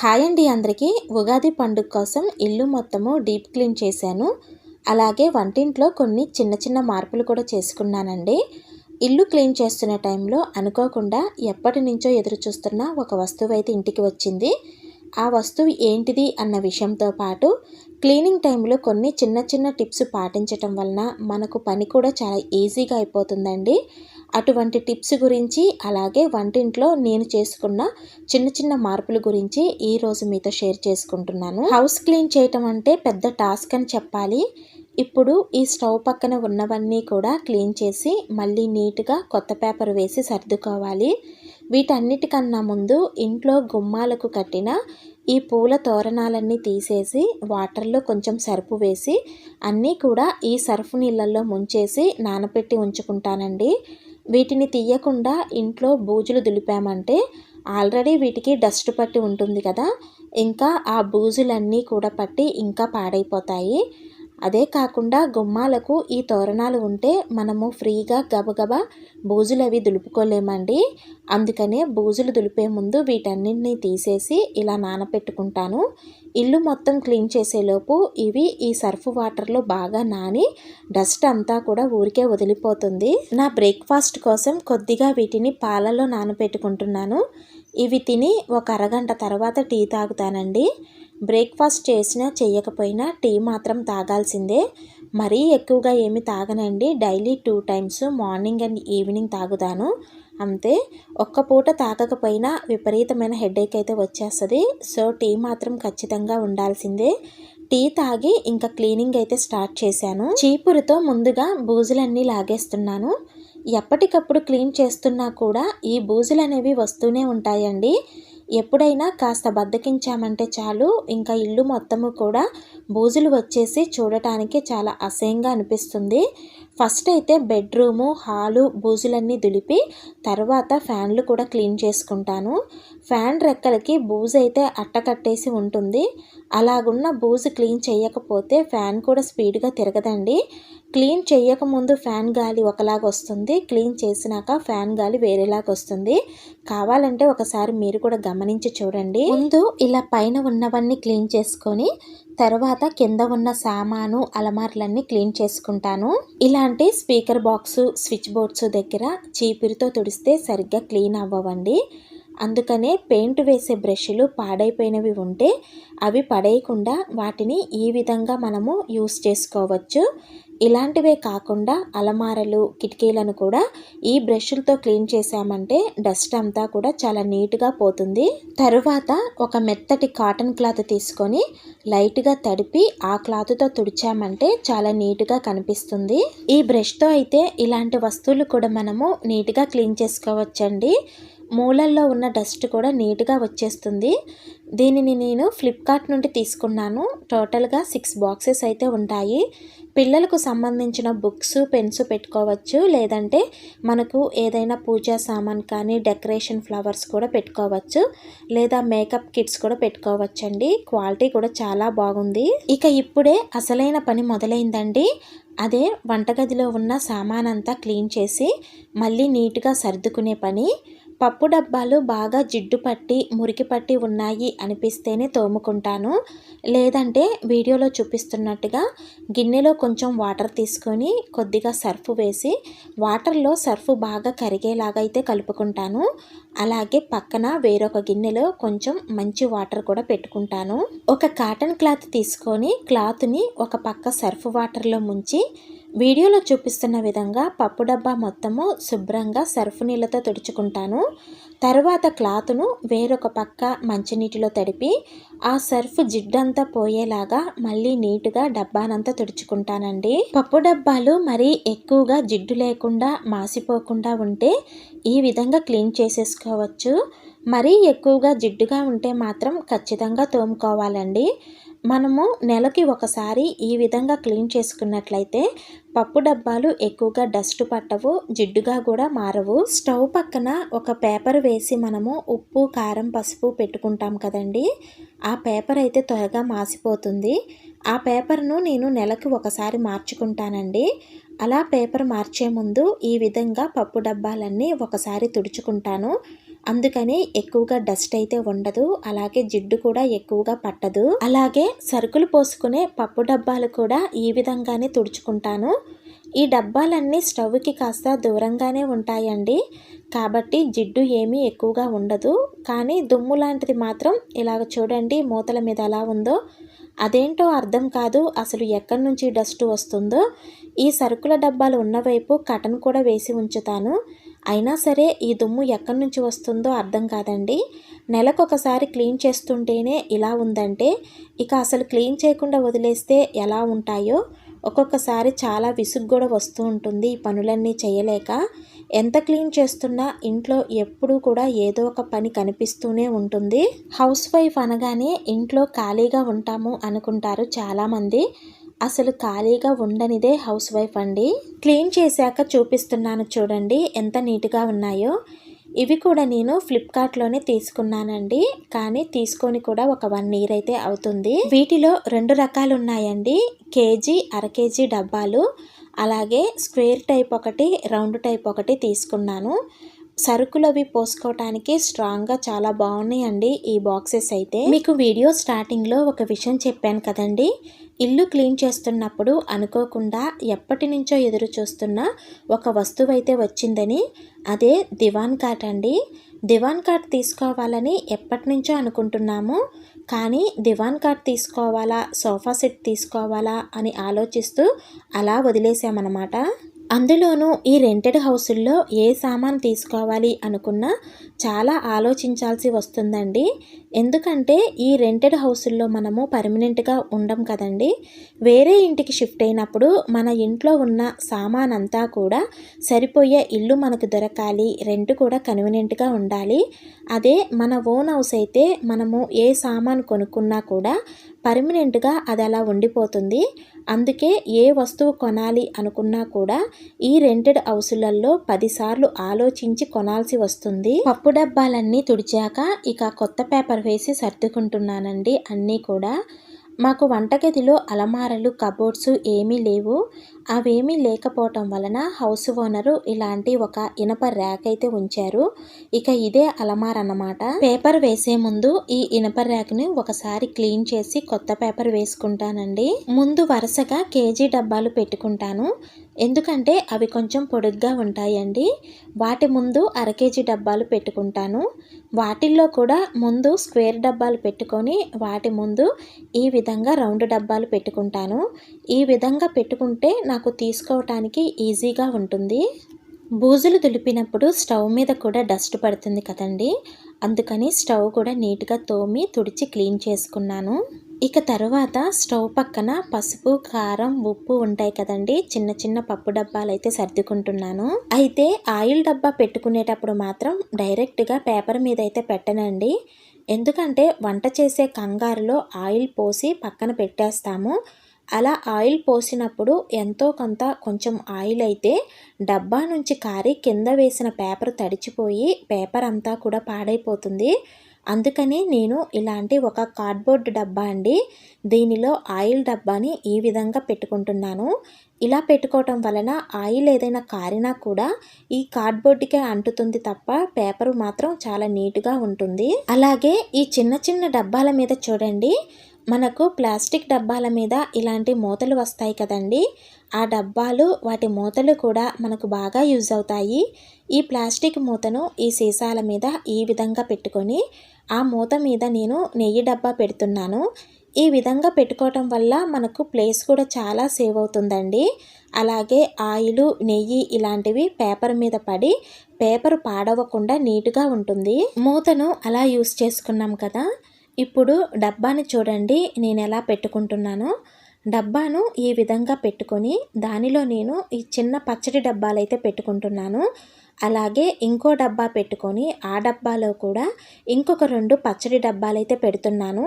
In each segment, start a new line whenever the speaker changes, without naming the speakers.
Hi అండి అందరికీ. ఉగాది పండుగ కోసం ఇల్లు మొత్తము డీప్ క్లీన్ చేశాను. అలాగే వంటింట్లో కొన్ని చిన్న చిన్న మార్పులు కూడా చేసుకున్నానండి. ఇల్లు క్లీన్ చేస్తున్న టైంలో అనుకోకుండా ఎప్పటి నుంచో ఎదురు చూస్తున్న ఒక వస్తువు అయితే ఇంటికి వచ్చింది. ఆ వస్తువు ఏంటిది అన్న విషయంతో పాటు క్లీనింగ్ టైంలో కొన్ని చిన్న చిన్న టిప్స్ పాటించటం వలన మనకు పని కూడా చాలా ఈజీగా అయిపోతుందండి. అటువంటి టిప్స్ గురించి అలాగే వంటింట్లో నేను చేసుకున్న చిన్న చిన్న మార్పుల గురించి ఈరోజు మీతో షేర్ చేసుకుంటున్నాను. హౌస్ క్లీన్ చేయటం అంటే పెద్ద టాస్క్ అని చెప్పాలి. ఇప్పుడు ఈ స్టవ్ పక్కన ఉన్నవన్నీ కూడా క్లీన్ చేసి మళ్ళీ నీట్గా కొత్త పేపర్ వేసి సర్దుకోవాలి. వీటన్నిటికన్నా ముందు ఇంట్లో గుమ్మాలకు కట్టిన ఈ పూల తోరణాలన్నీ తీసేసి వాటర్లో కొంచెం సరుపు వేసి అన్నీ కూడా ఈ సర్ఫ్ నీళ్ళల్లో ముంచేసి నానపెట్టి ఉంచుకుంటానండి. వీటిని తీయకుండా ఇంట్లో బూజులు దులిపామంటే ఆల్రెడీ వీటికి డస్ట్ పట్టి ఉంటుంది కదా. ఇంకా ఆ బూజులన్నీ కూడా పట్టి ఇంకా పాడైపోతాయి. అదే కాకుండా గుమ్మాలకు ఈ తోరణాలు ఉంటే మనము ఫ్రీగా గబగబా బూజులు అవి దులుపుకోలేమండి. అందుకనే బూజులు దులిపే ముందు వీటన్నింటినీ తీసేసి ఇలా నానపెట్టుకుంటాను. ఇల్లు మొత్తం క్లీన్ చేసేలోపు ఇవి ఈ సర్ఫ్ వాటర్లో బాగా నాని డస్ట్ అంతా కూడా ఊరికే వదిలిపోతుంది. నా బ్రేక్ఫాస్ట్ కోసం కొద్దిగా వీటిని పాలలో నానపెట్టుకుంటున్నాను. ఇవి తిని ఒక అరగంట తర్వాత టీ తాగుతానండి. బ్రేక్ఫాస్ట్ చేసినా చేయకపోయినా టీ మాత్రం తాగాల్సిందే. మరీ ఎక్కువగా ఏమి తాగనండి. Daily two times morning and evening తాగుతాను. అంతే. ఒక్క పూట తాగకపోయినా విపరీతమైన హెడేక్ అయితే వచ్చేస్తుంది. సో టీ మాత్రం ఖచ్చితంగా ఉండాల్సిందే. టీ తాగి ఇంకా క్లీనింగ్ అయితే స్టార్ట్ చేశాను. చీపురుతో ముందుగా బూజులన్నీ లాగేస్తున్నాను. ఎప్పటికప్పుడు క్లీన్ చేస్తున్నా కూడా ఈ బూజులు అనేవి వస్తూనే ఉంటాయండి. ఎప్పుడైనా కాస్త బద్దకించామంటే చాలు ఇంకా ఇల్లు మొత్తము కూడా బూజులు వచ్చేసి చూడటానికి చాలా అసహ్యంగా అనిపిస్తుంది. ఫస్ట్ అయితే బెడ్రూము హాలు బూజులన్నీ దులిపి తర్వాత ఫ్యాన్లు కూడా క్లీన్ చేసుకుంటాను. ఫ్యాన్ రెక్కలకి బూజు అయితే అట్టకట్టేసి ఉంటుంది. అలాగున్న బూజు క్లీన్ చేయకపోతే ఫ్యాన్ కూడా స్పీడ్గా తిరగదండి. క్లీన్ చేయకముందు ఫ్యాన్ గాలి ఒకలాగా వస్తుంది. క్లీన్ చేసినాక ఫ్యాన్ గాలి వేరేలాగా వస్తుంది. కావాలంటే ఒకసారి మీరు కూడా గమనించి చూడండి. ముందు ఇలా పైన ఉన్నవన్నీ క్లీన్ చేసుకొని తర్వాత కింద ఉన్న సామాను అలమార్లన్నీ క్లీన్ చేసుకుంటాను. ఇలా ఇలాంటి స్పీకర్ బాక్సు స్విచ్ బోర్డ్స్ దగ్గర చీపురితో తుడిస్తే సరిగ్గా క్లీన్ అవ్వవండి. అందుకనే పెయింట్ వేసే బ్రష్లు పాడైపోయినవి ఉంటే అవి పడేయకుండా వాటిని ఈ విధంగా మనము యూస్ చేసుకోవచ్చు. ఇలాంటివే కాకుండా అలమారలు కిటికీలను కూడా ఈ బ్రష్లతో క్లీన్ చేసామంటే డస్ట్ అంతా కూడా చాలా నీట్గా పోతుంది. తరువాత ఒక మెత్తటి కాటన్ క్లాత్ తీసుకొని లైట్గా తడిపి ఆ క్లాత్తో తుడిచామంటే చాలా నీట్గా కనిపిస్తుంది. ఈ బ్రష్తో అయితే ఇలాంటి వస్తువులు కూడా మనము నీట్గా క్లీన్ చేసుకోవచ్చండి. మూలల్లో ఉన్న డస్ట్ కూడా నీట్గా వచ్చేస్తుంది. దీనిని నేను ఫ్లిప్కార్ట్ నుండి తీసుకున్నాను. టోటల్గా సిక్స్ బాక్సెస్ అయితే ఉంటాయి. పిల్లలకు సంబంధించిన బుక్స్ పెన్స్ పెట్టుకోవచ్చు. లేదంటే మనకు ఏదైనా పూజా సామాన్ కానీ డెకరేషన్ ఫ్లవర్స్ కూడా పెట్టుకోవచ్చు. లేదా మేకప్ కిట్స్ కూడా పెట్టుకోవచ్చండి. క్వాలిటీ కూడా చాలా బాగుంది. ఇక ఇప్పుడే అసలైన పని మొదలైందండి. అదే వంటగదిలో ఉన్న సామాన్ అంతా క్లీన్ చేసి మళ్ళీ నీట్గా సర్దుకునే పని. పప్పు డబ్బాలు బాగా జిడ్డు పట్టి మురికి పట్టి ఉన్నాయి అనిపిస్తేనే తోముకుంటాను. లేదంటే వీడియోలో చూపిస్తున్నట్టుగా గిన్నెలో కొంచెం వాటర్ తీసుకొని కొద్దిగా సర్ఫ్ వేసి వాటర్లో సర్ఫ్ బాగా కరిగేలాగా అయితే కలుపుకుంటాను. అలాగే పక్కన వేరొక గిన్నెలో కొంచెం మంచి వాటర్ కూడా పెట్టుకుంటాను. ఒక కాటన్ క్లాత్ తీసుకొని క్లాత్ని ఒక పక్క సర్ఫ్ వాటర్లో ముంచి వీడియోలో చూపిస్తున్న విధంగా పప్పు డబ్బా మొత్తము శుభ్రంగా సర్ఫ్ నీళ్ళతో తుడుచుకుంటాను. తర్వాత క్లాత్ను వేరొక పక్క మంచినీటిలో తడిపి ఆ సర్ఫ్ జిడ్డంతా పోయేలాగా మళ్ళీ నీట్గా డబ్బానంతా తుడుచుకుంటానండి. పప్పు డబ్బాలు మరీ ఎక్కువగా జిడ్డు లేకుండా మాసిపోకుండా ఉంటే ఈ విధంగా క్లీన్ చేసేసుకోవచ్చు. మరీ ఎక్కువగా జిడ్డుగా ఉంటే మాత్రం ఖచ్చితంగా తోముకోవాలండి. మనము నెలకి ఒకసారి ఈ విధంగా క్లీన్ చేసుకున్నట్లయితే పప్పు డబ్బాలు ఎక్కువగా డస్ట్ పట్టవు జిడ్డుగా కూడా మారవు. స్టవ్ పక్కన ఒక పేపర్ వేసి మనము ఉప్పు కారం పసుపు పెట్టుకుంటాం కదండి. ఆ పేపర్ అయితే త్వరగా మాసిపోతుంది. ఆ పేపర్ను నేను నెలకు ఒకసారి మార్చుకుంటానండి. అలా పేపర్ మార్చే ముందు ఈ విధంగా పప్పు డబ్బాలన్నీ ఒకసారి తుడుచుకుంటాను. అందుకని ఎక్కువగా డస్ట్ అయితే ఉండదు అలాగే జిడ్డు కూడా ఎక్కువగా పట్టదు. అలాగే సరుకులు పోసుకునే పప్పు డబ్బాలు కూడా ఈ విధంగానే తుడుచుకుంటాను. ఈ డబ్బాలన్నీ స్టవ్కి కాస్త దూరంగానే ఉంటాయండి. కాబట్టి జిడ్డు ఏమీ ఎక్కువగా ఉండదు. కానీ దుమ్ము లాంటిది మాత్రం ఇలాగ చూడండి మూతల మీద ఎలా ఉందో. అదేంటో అర్థం కాదు అసలు ఎక్కడి నుంచి డస్ట్ వస్తుందో. ఈ సరుకుల డబ్బాలు ఉన్నవైపు కటన్ కూడా వేసి ఉంచుతాను. అయినా సరే ఈ దుమ్ము ఎక్కడి నుంచి వస్తుందో అర్థం కాదండి. నెలకొకసారి క్లీన్ చేస్తుంటేనే ఇలా ఉందంటే ఇక అసలు క్లీన్ చేయకుండా వదిలేస్తే ఎలా ఉంటాయో? ఒక్కొక్కసారి చాలా విసుగు కూడా వస్తూ ఉంటుంది ఈ పనులన్నీ చేయలేక. ఎంత క్లీన్ చేస్తున్నా ఇంట్లో ఎప్పుడూ కూడా ఏదో ఒక పని కనిపిస్తూనే ఉంటుంది. హౌస్ వైఫ్ అనగానే ఇంట్లో ఖాళీగా ఉంటాము అనుకుంటారు చాలామంది. అసలు ఖాళీగా ఉండనిదే హౌస్ వైఫ్ అండి. క్లీన్ చేశాక చూపిస్తున్నాను చూడండి ఎంత నీట్గా ఉన్నాయో. ఇవి కూడా నేను ఫ్లిప్కార్ట్లోనే తీసుకున్నానండి. కానీ తీసుకొని కూడా ఒక వన్ ఇయర్ అయితే అవుతుంది. వీటిలో రెండు రకాలు ఉన్నాయండి. కేజీ అర కేజీ డబ్బాలు. అలాగే స్క్వేర్ టైప్ ఒకటి రౌండ్ టైప్ ఒకటి తీసుకున్నాను. సరుకులు అవి పోసుకోవటానికి స్ట్రాంగ్గా చాలా బాగున్నాయండి ఈ బాక్సెస్ అయితే. మీకు వీడియో స్టార్టింగ్లో ఒక విషయం చెప్పాను కదండి. ఇల్లు క్లీన్ చేస్తున్నప్పుడు అనుకోకుండా ఎప్పటి నుంచో ఎదురు చూస్తున్న ఒక వస్తువు అయితే వచ్చిందని. అదే దివాన్ కాట్ అండి. దివాన్ కాట్ తీసుకోవాలని ఎప్పటి నుంచో అనుకుంటున్నాము. కానీ దివాన్ కాట్ తీసుకోవాలా? సోఫా సెట్ తీసుకోవాలా? అని ఆలోచిస్తూ అలా వదిలేసామన్నమాట. అందులోనూ ఈ రెంటెడ్ హౌసుల్లో ఏ సామాన్ తీసుకోవాలి అనుకున్నా చాలా ఆలోచించాల్సి వస్తుందండి. ఎందుకంటే ఈ రెంటెడ్ హౌసుల్లో మనము పర్మనెంట్గా ఉండం కదండి. వేరే ఇంటికి షిఫ్ట్ అయినప్పుడు మన ఇంట్లో ఉన్న సామాన్ అంతా కూడా సరిపోయే ఇల్లు మనకు దొరకాలి రెంట్ కూడా కన్వీనియంట్గా ఉండాలి. అదే మన ఓన్ హౌస్ అయితే మనము ఏ సామాన్ కొనుక్కున్నా కూడా పర్మనెంట్గా అది అలా ఉండిపోతుంది. అందుకే ఏ వస్తువు కొనాలి అనుకున్నా కూడా ఈ రెంటెడ్ హౌసులలో పదిసార్లు ఆలోచించి కొనాల్సి వస్తుంది. పప్పు డబ్బాలన్నీ తుడిచాక ఇక కొత్త పేపర్ వేసి సర్దుకుంటున్నానండి అన్నీ కూడా. మాకు వంటగదిలో అలమారలు కబోర్డ్స్ ఏమీ లేవు. అవేమీ లేకపోవటం వలన హౌస్ ఓనరు ఇలాంటి ఒక ఇనప ర్యాక్ అయితే ఉంచారు. ఇక ఇదే అలమార అన్నమాట పేపర్ వేసే ముందు ఈ ఇనప ర్యాక్ని ఒకసారి క్లీన్ చేసి కొత్త పేపర్ వేసుకుంటానండి. ముందు వరుసగా కేజీ డబ్బాలు పెట్టుకుంటాను. ఎందుకంటే అవి కొంచెం పొడుగ్గా ఉంటాయండి. వాటి ముందు అర కేజీ డబ్బాలు పెట్టుకుంటాను. వాటిల్లో కూడా ముందు స్క్వేర్ డబ్బాలు పెట్టుకొని వాటి ముందు ఈ విధంగా రౌండ్ డబ్బాలు పెట్టుకుంటాను. ఈ విధంగా పెట్టుకుంటే నాకు తీసుకోవటానికి ఈజీగా ఉంటుంది. బూజులు దులిపినప్పుడు స్టవ్ మీద కూడా డస్ట్ పడుతుంది కదండి. అందుకని స్టవ్ కూడా నీట్గా తోమి తుడిచి క్లీన్ చేసుకున్నాను. ఇక తర్వాత స్టవ్ పక్కన పసుపు కారం ఉప్పు ఉంటాయి కదండి. చిన్న చిన్న పప్పు డబ్బాలు అయితే సర్దుకుంటున్నాను. అయితే ఆయిల్ డబ్బా పెట్టుకునేటప్పుడు మాత్రం డైరెక్ట్గా పేపర్ మీద అయితే పెట్టనండి. ఎందుకంటే వంట చేసే కంగారులో ఆయిల్ పోసి పక్కన పెట్టేస్తాము. అలా ఆయిల్ పోసినప్పుడు ఎంతో కొంత కొంచెం ఆయిల్ అయితే డబ్బా నుంచి కారి కింద వేసిన పేపర్ తడిచిపోయి పేపర్ అంతా కూడా పాడైపోతుంది. అందుకనే నేను ఇలాంటి ఒక కార్డ్బోర్డ్ డబ్బా అండి. దీనిలో ఆయిల్ డబ్బాని ఈ విధంగా పెట్టుకుంటున్నాను. ఇలా పెట్టుకోవటం వలన ఆయిల్ ఏదైనా కారినా కూడా ఈ కార్డ్బోర్డ్కే అంటుతుంది తప్ప పేపరు మాత్రం చాలా నీట్గా ఉంటుంది. అలాగే ఈ చిన్న చిన్న డబ్బాల మీద చూడండి. మనకు ప్లాస్టిక్ డబ్బాల మీద ఇలాంటి మూతలు వస్తాయి కదండి. ఆ డబ్బాలు వాటి మూతలు కూడా మనకు బాగా యూజ్ అవుతాయి. ఈ ప్లాస్టిక్ మూతను ఈ సీసాల మీద ఈ విధంగా పెట్టుకొని ఆ మూత మీద నేను నెయ్యి డబ్బా పెడుతున్నాను. ఈ విధంగా పెట్టుకోవటం వల్ల మనకు ప్లేస్ కూడా చాలా సేవ్ అవుతుందండి. అలాగే ఆయిల్ నెయ్యి ఇలాంటివి పేపర్ మీద పడి పేపర్ పాడవకుండా నీట్గా ఉంటుంది. మూతను అలా యూస్ చేసుకున్నాం కదా. ఇప్పుడు డబ్బాని చూడండి నేను ఎలా పెట్టుకుంటున్నానో. డబ్బాను ఈ విధంగా పెట్టుకొని దానిలో నేను ఈ చిన్న పచ్చడి డబ్బాలు అయితే పెట్టుకుంటున్నాను. అలాగే ఇంకో డబ్బా పెట్టుకొని ఆ డబ్బాలో కూడా ఇంకొక రెండు పచ్చడి డబ్బాలు అయితే పెడుతున్నాను.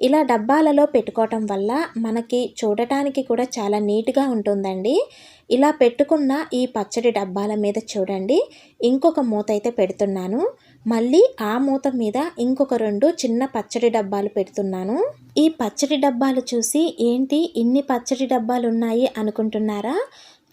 ఇలా డబ్బాలలో పెట్టుకోవటం వల్ల మనకి చూడటానికి కూడా చాలా నీట్గా ఉంటుందండి. ఇలా పెట్టుకున్న ఈ పచ్చడి డబ్బాల మీద చూడండి ఇంకొక మూత అయితే పెడుతున్నాను. మళ్ళీ ఆ మూత మీద ఇంకొక రెండు చిన్న పచ్చడి డబ్బాలు పెడుతున్నాను. ఈ పచ్చడి డబ్బాలు చూసి ఏంటి ఇన్ని పచ్చడి డబ్బాలు ఉన్నాయి అనుకుంటున్నారా?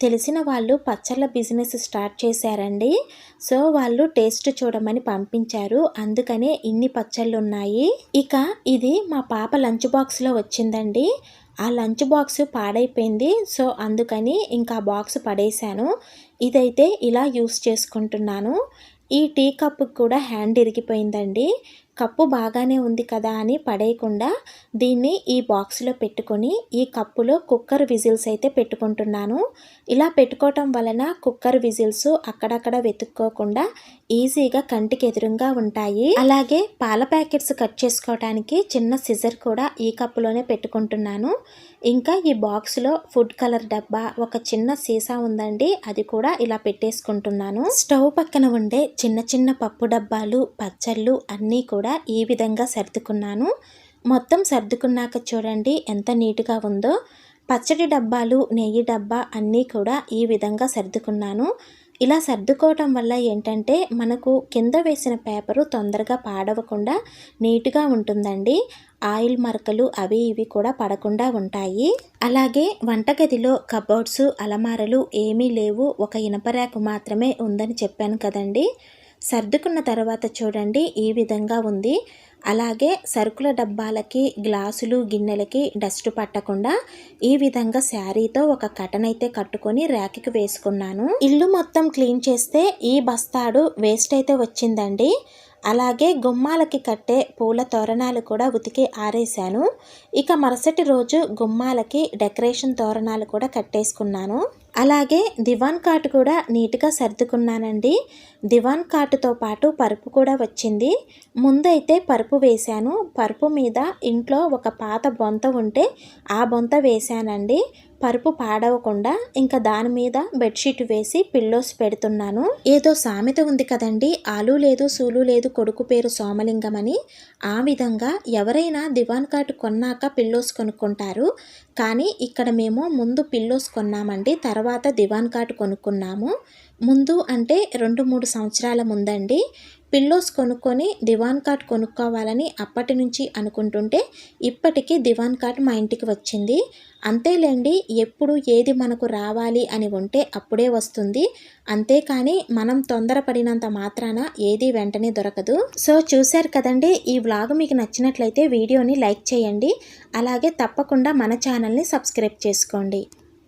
తెలిసిన వాళ్ళు పచ్చళ్ళ బిజినెస్ స్టార్ట్ చేశారండి. సో వాళ్ళు టేస్ట్ చూడమని పంపించారు. అందుకనే ఇన్ని పచ్చళ్ళు ఉన్నాయి. ఇక ఇది మా పాప లంచ్ బాక్స్లో వచ్చిందండి. ఆ లంచ్ బాక్స్ పాడైపోయింది. సో అందుకని ఇంకా బాక్స్ పడేశాను. ఇదైతే ఇలా యూస్ చేసుకుంటున్నాను. ఈ టీ కప్పు కూడా హ్యాండ్ ఇరిగిపోయిందండి. కప్పు బాగానే ఉంది కదా అని పడేయకుండా దీన్ని ఈ బాక్స్లో పెట్టుకొని ఈ కప్పులో కుక్కర్ విజిల్స్ అయితే పెట్టుకుంటున్నాను. ఇలా పెట్టుకోవటం వలన కుక్కర్ విజిల్స్ అక్కడక్కడ వెతుక్కోకుండా ఈజీగా కంటికి ఎదురుగా ఉంటాయి. అలాగే పాల ప్యాకెట్స్ కట్ చేసుకోవడానికి చిన్న సిజర్ కూడా ఈ కప్పులోనే పెట్టుకుంటున్నాను. ఇంకా ఈ బాక్స్లో ఫుడ్ కలర్ డబ్బా ఒక చిన్న సీసా ఉందండి అది కూడా ఇలా పెట్టేసుకుంటున్నాను. స్టవ్ పక్కన ఉండే చిన్న చిన్న పప్పు డబ్బాలు పచ్చళ్ళు అన్నీ కూడా కూడా ఈ విధంగా సర్దుకున్నాను. మొత్తం సర్దుకున్నాక చూడండి ఎంత నీట్గా ఉందో. పచ్చడి డబ్బాలు నెయ్యి డబ్బా అన్నీ కూడా ఈ విధంగా సర్దుకున్నాను. ఇలా సర్దుకోవటం వల్ల ఏంటంటే మనకు కింద వేసిన పేపరు తొందరగా పాడవకుండా నీట్గా ఉంటుందండి. ఆయిల్ మరకలు అవి ఇవి కూడా పడకుండా ఉంటాయి. అలాగే వంటగదిలో కబోర్డ్స్ అలమారలు ఏమీ లేవు. ఒక ఇనప ర్యాకు మాత్రమే ఉందని చెప్పాను కదండి. సర్దుకున్న తర్వాత చూడండి ఈ విధంగా ఉంది. అలాగే సరుకుల డబ్బాలకి గ్లాసులు గిన్నెలకి డస్ట్ పట్టకుండా ఈ విధంగా శారీతో ఒక కటన్ అయితే కట్టుకొని ర్యాక్కి వేసుకున్నాను. ఇల్లు మొత్తం క్లీన్ చేస్తే ఈ బస్తాడు వేస్ట్ అయితే వచ్చిందండి. అలాగే గుమ్మాలకి కట్టే పూల తోరణాలు కూడా ఉతికి ఆరేశాను. ఇక మరుసటి రోజు గుమ్మాలకి డెకరేషన్ తోరణాలు కూడా కట్టేసుకున్నాను. అలాగే దివాన్ కాట్ కూడా నీట్గా సర్దుకున్నానండి. దివాన్ కాటుతో పాటు పరుపు కూడా వచ్చింది. ముందైతే పరుపు వేశాను. పరుపు మీద ఇంట్లో ఒక పాత బొంత ఉంటే ఆ బొంత వేశానండి. పరుపు పాడవకుండా ఇంకా దాని మీద బెడ్షీట్ వేసి పిల్లోస్ పెడుతున్నాను. ఏదో సామెత ఉంది కదండి ఆలు లేదు సూలు లేదు కొడుకు పేరు సోమలింగం అని. ఆ విధంగా ఎవరైనా దివాన్ కాటు కొన్నాక పిల్లోస్ కొనుక్కుంటారు. కానీ ఇక్కడ మేము ముందు పిల్లోస్ కొన్నామండి తర్వాత దివాన్ కాటు కొనుక్కున్నాము. ముందు అంటే రెండు మూడు సంవత్సరాల ముందండి. పిల్లోస్ కొనుక్కొని దివాన్ కాట్ కొనుక్కోవాలని అప్పటి నుంచి అనుకుంటుంటే ఇప్పటికీ దివాన్ కాట్ మా ఇంటికి వచ్చింది. అంతేలేండి ఎప్పుడు ఏది మనకు రావాలి అని ఉంటే అప్పుడే వస్తుంది. అంతేకాని మనం తొందరపడినంత మాత్రాన ఏది వెంటనే దొరకదు. సో చూశారు కదండి ఈ వ్లాగ్ మీకు నచ్చినట్లయితే వీడియోని లైక్ చేయండి. అలాగే తప్పకుండా మన ఛానల్ని సబ్స్క్రైబ్ చేసుకోండి.